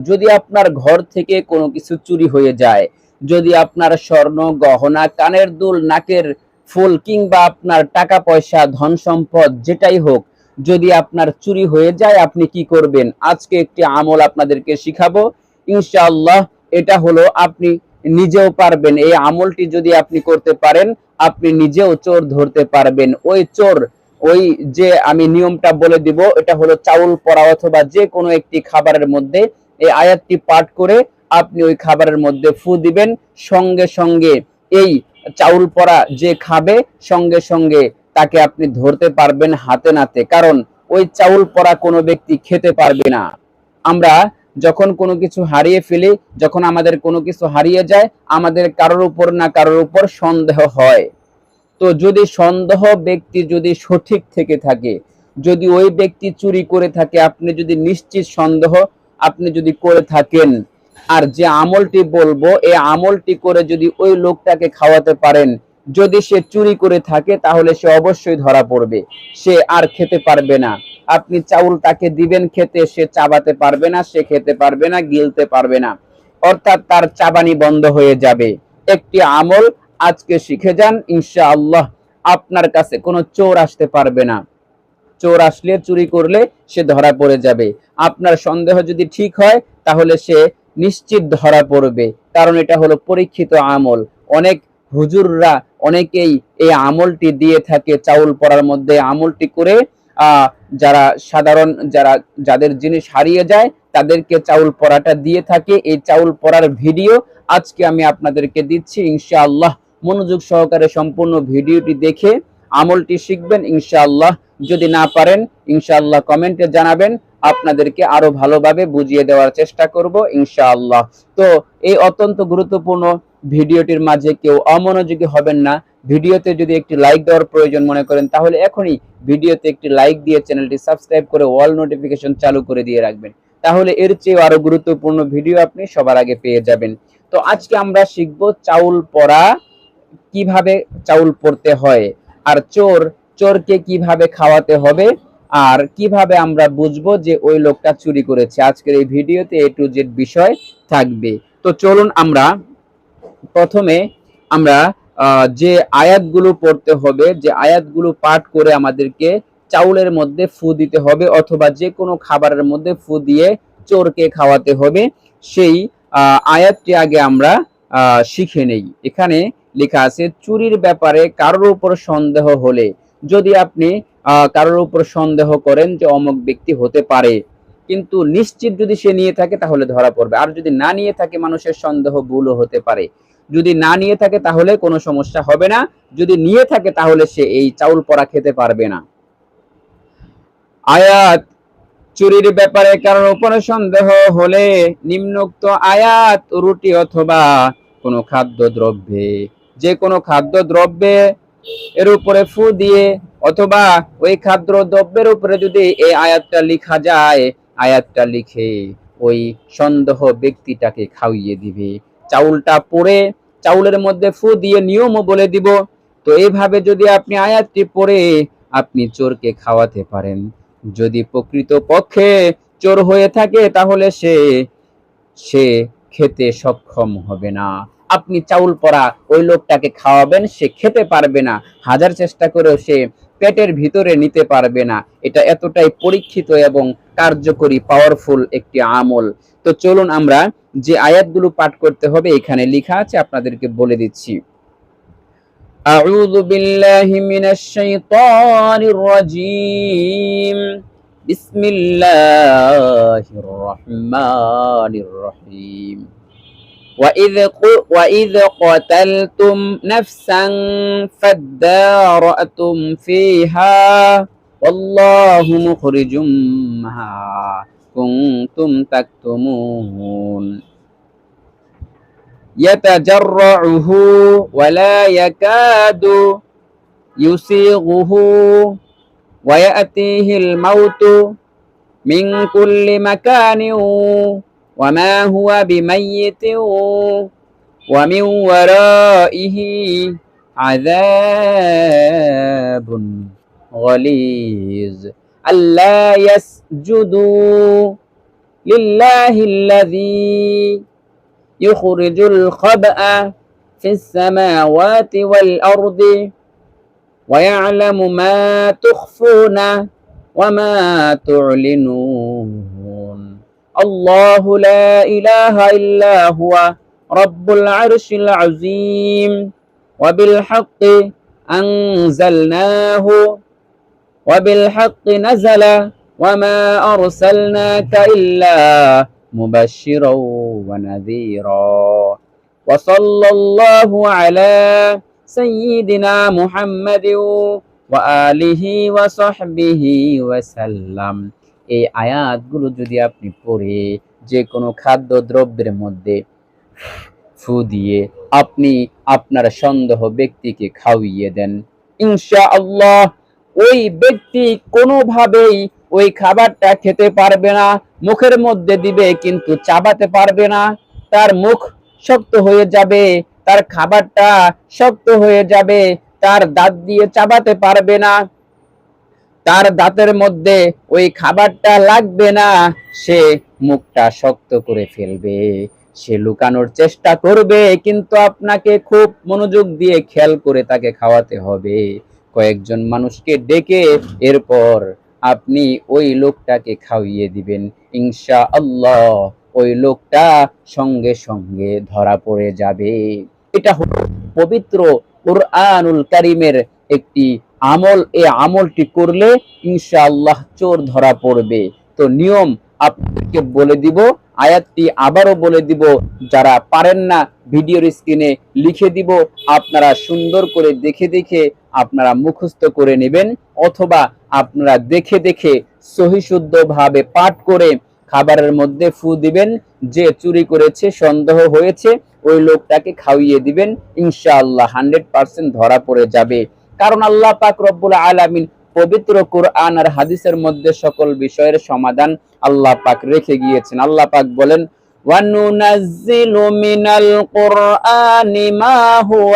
যদি আপনার ঘর থেকে কোনো কিছু চুরি হয়ে যায়, যদি আপনার স্বর্ণ, গহনা, কানের দুল, নাকের ফুল কিংবা আপনার টাকা পয়সা, ধন সম্পদ যেটাই হোক, যদি আপনার চুরি হয়ে যায়, আপনি কি করবেন? আজকে একটি আমল আপনাদেরকে শিখাবো। ইনশাআল্লাহ, এটা হলো আপনি নিজেও পারবেন। এই আমলটি যদি আপনি করতে পারেন, আপনি নিজেও চোর ধরতে পারবেন। ওই চোর, ওই যে আমি নিয়মটা বলে দিব, এটা হলো চাউল পরা অথবা যে কোনো একটি খাবারের মধ্যে এই আয়াতটি পাঠ করে আপনি ওই খাবারের মধ্যে ফু দিবেন। সঙ্গে সঙ্গে এই চাউল পড়া যে খাবে, সঙ্গে সঙ্গে তাকে আপনি ধরতে পারবেন হাতে নাতে। কারণ ওই চাউল পরা কোনো ব্যক্তি খেতে পারবে না। আমরা যখন কোনো কিছু হারিয়ে ফেলি, যখন আমাদের কোনো কিছু হারিয়ে যায়, আমাদের কারোর উপর না কারোর উপর সন্দেহ হয়। তো যদি সন্দেহ ব্যক্তি যদি সঠিক থেকে থাকে, যদি ওই ব্যক্তি চুরি করে থাকে, আপনি যদি নিশ্চিত সন্দেহ আপনি যদি করে থাকেন, আর যে আমলটি বলব, এই আমলটি করে যদি ওই লোকটাকে খাওয়াতে পারেন, যদি সে চুরি করে থাকে, তাহলে সে অবশ্যই ধরা পড়বে। সে আর খেতে পারবে না। আপনি চাউল তাকে দিবেন খেতে, সে চাবাতে পারবে না, সে খেতে পারবে না, গিলতে পারবে না। অর্থাৎ তার চাবানি বন্ধ হয়ে যাবে। একটি আমল আজকে শিখে যান, ইনশাআল্লাহ আপনার কাছে কোনো চোর আসতে পারবে না। চোর আসলে চুরি করলে সে ধরা পড়ে যাবে। আপনার সন্দেহ যদি ঠিক হয়, তাহলে সে নিশ্চিত ধরা পড়বে। কারণ এটা হলো পরীক্ষিত আমল। অনেক হুজুররা অনেকেই এই আমলটি দিয়ে থাকে, চাউল পড়ার মধ্যে আমলটি করে যারা সাধারণ, যারা, যাদের জিনিস হারিয়ে যায়, তাদেরকে চাউল পড়াটা দিয়ে থাকে। এই চাউল পড়ার ভিডিও আজকে আমি আপনাদেরকে দিচ্ছি। ইনশাআল্লাহ মনোযোগ সহকারে সম্পূর্ণ ভিডিওটি দেখে আমলটি শিখবেন। ইনশাআল্লাহ যদি না পারেন, ইনশাআল্লাহ কমেন্টে জানাবেন। আপনাদেরকে আরও ভালোভাবে বুঝিয়ে দেওয়ার চেষ্টা করব, ইনশাআল্লাহ। তো এই অত্যন্ত গুরুত্বপূর্ণ ভিডিওটির মাঝে কেউ অমনোযোগী হবেন না। ভিডিওতে যদি একটি লাইক দেওয়ার প্রয়োজন মনে করেন, তাহলে এখনই ভিডিওতে একটি লাইক দিয়ে চ্যানেলটি সাবস্ক্রাইব করে অল নোটিফিকেশন চালু করে দিয়ে রাখবেন। তাহলে এর চেয়ে আরও গুরুত্বপূর্ণ ভিডিও আপনি সবার আগে পেয়ে যাবেন। তো আজকে আমরা শিখব চাউল পরা কীভাবে চাউল পড়তে হয়। আর চোর চোরকে কীভাবে খাওয়াতে হবে আর কীভাবে আমরা বুঝব যে ওই লোকটা চুরি করেছে? আজকের এই ভিডিওতে এ টু জেড বিষয় থাকবে। তো চলুন আমরা প্রথমে আমরা যে আয়াতগুলো পড়তে হবে, যে আয়াতগুলো পাঠ করে আমাদেরকে চাউলের মধ্যে ফু দিতে হবে অথবা যে কোনো খাবারের মধ্যে ফু দিয়ে চোরকে খাওয়াতে হবে, সেই আয়াতটি আগে আমরা শিখে নেই। এখানে লেখা আছে, চুরির ব্যাপারে কারোর উপর সন্দেহ হলে যদি আপনি কারোর উপর সন্দেহ করেন যে অমুক ব্যক্তি হতে পারে, কিন্তু নিশ্চিত যদি সে নিয়ে থাকে তাহলে ধরা পড়বে। আর যদি না নিয়ে থাকে মানুষের সন্দেহ ভুলও হতে পারে। যদি না নিয়ে থাকে তাহলে কোনো সমস্যা হবে না। যদি নিয়ে থাকে তাহলে সে এই চাউল পড়া খেতে পারবে না। আয়াত, চুরির ব্যাপারে কারোর উপরে সন্দেহ হলে নিম্নোক্ত আয়াত, রুটি অথবা কোনো খাদ্য দ্রব্যে যে কোনো খাদ্য দ্রব্যে এর উপরে ফু দিয়ে অথবা ওই খাদ্য দ্রব্যের উপরে যদি এই আয়াতটা লিখা যায়, আয়াতটা লিখে ওই সন্দেহ ব্যক্তিটাকে খাওয়িয়ে দিবে। চাউলটা পড়ে, চাউলের মধ্যে ফু দিয়ে নিয়মও বলে দিব। তো এইভাবে যদি আপনি আয়াতটি পড়ে, আপনি চোরকে খাওয়াতে পারেন। যদি প্রকৃত পক্ষে চোর হয়ে থাকে, তাহলে সে সে খেতে সক্ষম হবে না। আপনি চাউল পড়া ওই লোকটাকে খাওয়াবেন সে খেতে পারবে না হাজার চেষ্টা করেও সে পেটের ভিতরে নিতে পারবে না এটা এতটাই পরীক্ষিত এবং কার্যকরী পাওয়ারফুল একটি আমল তো চলুন আমরা যে আয়াতগুলো পাঠ করতে হবে এখানে লেখা আছে আপনাদেরকে বলে দিচ্ছি أعوذ بالله من الشيطان الرجيم بسم الله الرحمن الرحيم وإذ وإذ قتلتم نفسا فادارأتم فيها والله مخرج ما كنتم تكتمون. يتجرعه ولا يكاد يسيغه ويأتيه الموت من كل مكان وما هو بميت ومن ورائه عذاب غليظ ألا يسجدوا لله الذي يخرج الخبأ في السماوات والأرض ويعلم ما تخفون وما تعلنون الله لا إله إلا هو رب العرش العظيم وبالحق أنزلناه وبالحق نزل وما أرسلناك إلا مبشرا ونذيرا. وصلى الله على سيدنا محمد وآله وصحبه وسلم. এই আয়াতগুলো যদি আপনি পড়ে যে কোনো খাদ্য দ্রব্যের মধ্যে ফু দিয়ে আপনি আপনার সন্দেহ ব্যক্তিকে খাওয়িয়ে দেন। ইনশা আল্লাহ ওই ব্যক্তি কোনোভাবেই ওই খাবারটা খেতে পারবে না, মুখের মধ্যে দিবে কিন্তু চাবাতে পারবে না, তার মুখ শক্ত হয়ে যাবে, তার খাবারটা শক্ত হয়ে যাবে, তার দাঁত দিয়ে চাবাতে পারবে না। তার দাঁতের মধ্যে ওই খাবারটা লাগবে না, সে মুখটা শক্ত করে ফেলবে। সে লুকানোর চেষ্টা করবে, কিন্তু আপনাকে খুব মনোযোগ দিয়ে খেয়াল করে তাকে খাওয়াতে হবে। কয়েকজন মানুষকে ডেকে এরপর আপনি ওই লোকটাকে খাওয়িয়ে দিবেন। ইনশা আল্লাহ ওই লোকটা সঙ্গে সঙ্গে ধরা পড়ে যাবে। এটা হলো পবিত্র কোরআনুল কারিমের একটি আমল, এ আমলটি করলে ইনশাআল্লাহ চোর ধরা পড়বে। তো নিয়ম আপনাদেরকে বলে দিব, আয়াতটি আবারও বলে দিব, যারা পারেন না ভিডিওর স্ক্রিনে লিখে দিব, আপনারা সুন্দর করে দেখে দেখে আপনারা মুখস্থ করে নেবেন, অথবা আপনারা দেখে দেখে সহিশুদ্ধভাবে পাঠ করে খাবারের মধ্যে ফু দিবেন, যে চুরি করেছে, সন্দেহ হয়েছে, ওই লোকটাকে খাওয়িয়ে দিবেন, ইনশাআল্লাহ হান্ড্রেড পার্সেন্ট ধরা পড়ে যাবে। কারণ আল্লাহ পাক রব্বুল আলামিন পবিত্র কোরআন আর হাদিসের মধ্যে সকল বিষয়ের সমাধান আল্লাহ পাক রেখে গিয়েছেন। আল্লাহ পাক বলেন وَنُنَزِّلُ مِنَ الْقُرْآنِ مَا هُوَ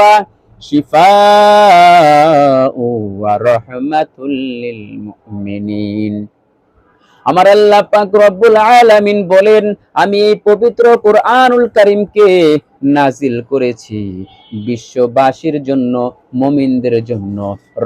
شِفَاءٌ وَرَحْمَةٌ لِلْمُؤْمِنِينَ আমার আল্লাহ পাক রব্বুল আলামিন বলেন আমি এই পবিত্র কোরআনুল কারীমকে নাজিল করেছি। বিশ্ববাসীর জন্য, মুমিনদের জন্য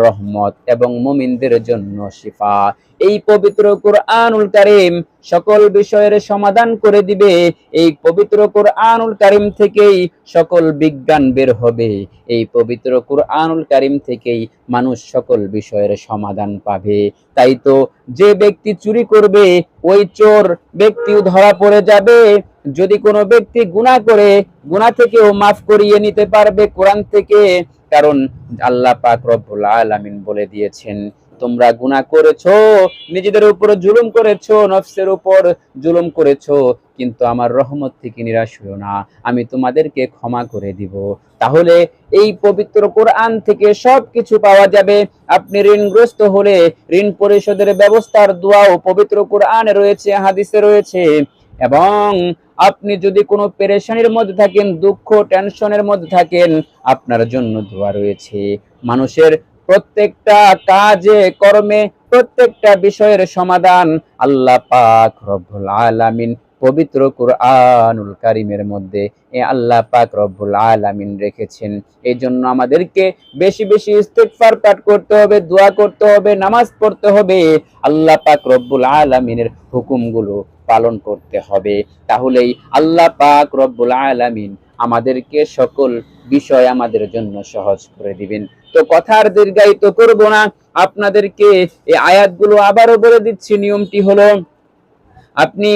রহমত এবং মুমিনদের জন্য শিফা। এই পবিত্র কোরআনুল কারীম সকল বিষয়ের সমাধান করে দিবে। এই পবিত্র কোরআনুল কারীম থেকেই সকল বিজ্ঞান বের হবে। এই পবিত্র কোরআনুল কারীম থেকেই মানুষ সকল বিষয়ের সমাধান পাবে। তাই তো, যে ব্যক্তি চুরি করবে, ওই চোর ব্যক্তিও ধরা পড়ে যাবে যদি কোনো ব্যক্তি গুনাহ করে, গুনাহ থেকেও মাফ করিয়ে নিতে পারবে কোরআন থেকে। কারণ আল্লাহ পাক রব্বুল আলামিন বলে দিয়েছেন, তোমরা গুনাহ করেছ, নিজেদের উপর জুলুম করেছ, নফসের উপর জুলুম করেছ, কিন্তু আমার রহমত থেকে নিরাশ হইও না। আমি তোমাদেরকে ক্ষমা করে দিব। তাহলে এই পবিত্র কোরআন থেকে সব কিছু পাওয়া যাবে। আপনি ঋণগ্রস্ত হলে ঋণ পরিশোধের ব্যবস্থার দোয়াও পবিত্র কোরআনে রয়েছে, হাদিসে রয়েছে। এবং আপনি যদি কোনো পেরেশানির মধ্যে থাকেন, দুঃখ, টেনশনের মধ্যে থাকেন, আপনার জন্য দোয়া রয়েছে। মানুষের প্রত্যেকটা কাজে, কর্মে, প্রত্যেকটা বিষয়ের সমাধান আল্লাহ পাক রব্বুল আলামিন। পবিত্র কুরআনুল কারিমের মধ্যে এ আল্লাহ পাক রব্বুল আলামিন রেখেছেন। এই জন্য আমাদেরকে বেশি বেশি ইস্তেগফার পাঠ করতে হবে, দোয়া করতে হবে, নামাজ পড়তে হবে। আল্লাহ পাক রব্বুল আলামিনের হুকুমগুলো পালন করতে হবে। তাহলেই আল্লাহ পাক রব্বুল আলামিন আমাদেরকে সকল বিষয় আমাদের জন্য সহজ করে দিবেন। তো কথার দীর্ঘায়িত করব না। আপনাদেরকে এই আয়াতগুলো আবারও বলে দিচ্ছি। নিয়মটি হলো, আপনি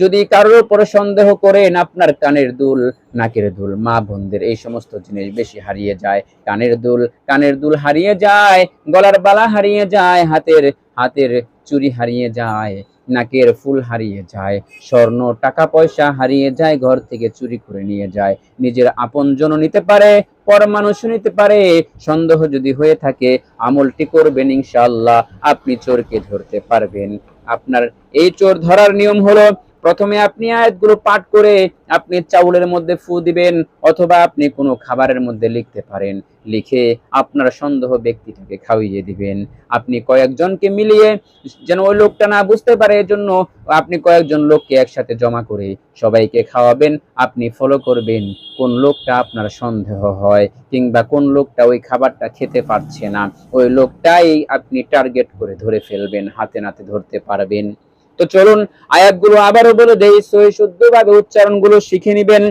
যদি কারোর উপরে সন্দেহ করেন, আপনার কানের দুল নাকের দুল, মা বোনদের এই সমস্ত জিনিস বেশি হারিয়ে যায়। কানের দুল কানের দুল হারিয়ে যায়, গলার বালা হারিয়ে যায়, হাতের হাতের চুরি হারিয়ে যায়। নাকের ফুল হারিয়ে যায়, স্বর্ণ টাকা পয়সা হারিয়ে যায়, ঘর থেকে চুরি করে নিয়ে যায়। নিজের আপনজন নিতে পারে পর মানুষ নিতে পারে। সন্দেহ যদি হয়ে থাকে, আমলটি করবেন ইনশাল্লাহ আপনি চোরকে ধরতে পারবেন। আপনার এই চোর ধরার নিয়ম হলো প্রথমে আপনি আয়াতগুলো পাঠ করে আপনি চাউলের মধ্যে ফু দিবেন অথবা আপনি কোনো খাবারের মধ্যে লিখতে পারেন। লিখে আপনার সন্দেহ ব্যক্তিটাকে খাওয়িয়ে দিবেন। আপনি কয়েকজনকে মিলিয়ে যেন ওই লোকটা না বুঝতে পারে, এজন্য আপনি কয়েকজন লোককে একসাথে জমা করে সবাইকে খাওয়াবেন। আপনি ফলো করবেন কোন লোকটা আপনার সন্দেহ হয় কিংবা কোন লোকটা ওই খাবারটা খেতে পারছে না। ওই লোকটাই আপনি টার্গেট করে ধরে ফেলবেন, হাতে নাতে ধরতে পারবেন। তো চলুন আয়াতগুলো আবারও বলে দেই সহি শুদ্ধভাবে উচ্চারণগুলো শিখে নিবেন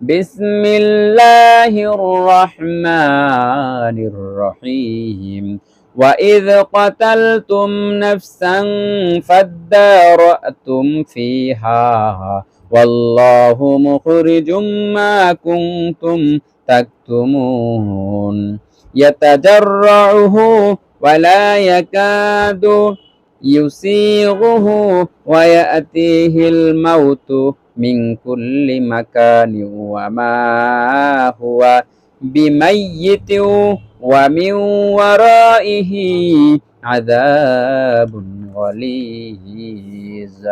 বিসমিল্লাহির রহমানির রহিম وإذ قتلتم نفسا فادارأتم فيها والله مخرج ما كنتم تكتمون يتجرعه ولا يكاد يسيغه ويأتيه الموت من كل مكان وما هو بميت ومن ورائه عذاب غليظ.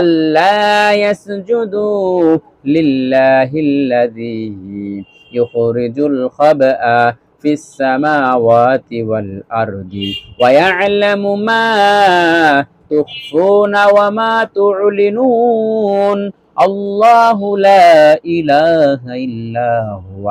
ألا يسجدوا لله الذي يخرج الخبأ في السماوات والأرض ويعلم ما تخفون وما تعلنون. الله لا إله إلا هو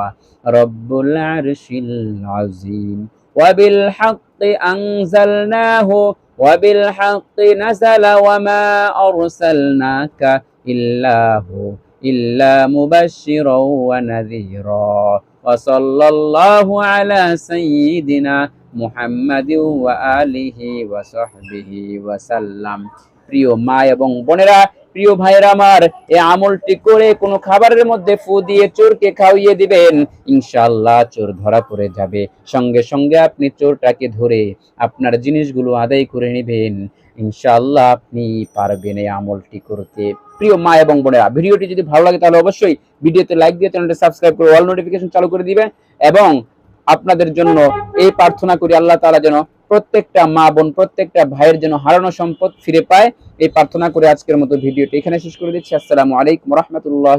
رب العرش العظيم. وبالحق أنزلناه وبالحق نزل وما أرسلناك إلا هو إلا مبشرا ونذيرا. وصلى الله على سيدنا محمد وآله وصحبه وسلم প্রিয় মা এবং বোনেরা প্রিয় ভাইয়েরা আমার এই আমলটি করে কোনো খাবারের মধ্যে ফু দিয়ে চোরকে খাওয়িয়ে দিবেন। ইনশাআল্লাহ চোর ধরা পড়ে যাবে। সঙ্গে সঙ্গে আপনি চোরটাকে ধরে আপনার জিনিসগুলো আদায় করে নেবেন। ইনশাআল্লাহ আপনি পারবেন এই আমলটি করতে। প্রিয় মা এবং বোনেরা, ভিডিওটি যদি ভালো লাগে তাহলে অবশ্যই ভিডিওতে লাইক দিয়ে চ্যানেলটি সাবস্ক্রাইব করে অল নোটিফিকেশন চালু করে দিবেন এবং আপনাদের জন্য এই প্রার্থনা করি আল্লাহ তালা যেন প্রত্যেকটা মা বোন, প্রত্যেকটা ভাইয়ের যেন হারানো সম্পদ ফিরে পায়। এই প্রার্থনা করে আজকের মতো ভিডিওটি এখানে শেষ করে দিচ্ছি। আসসালামু আলাইকুম রহমতুল্লাহ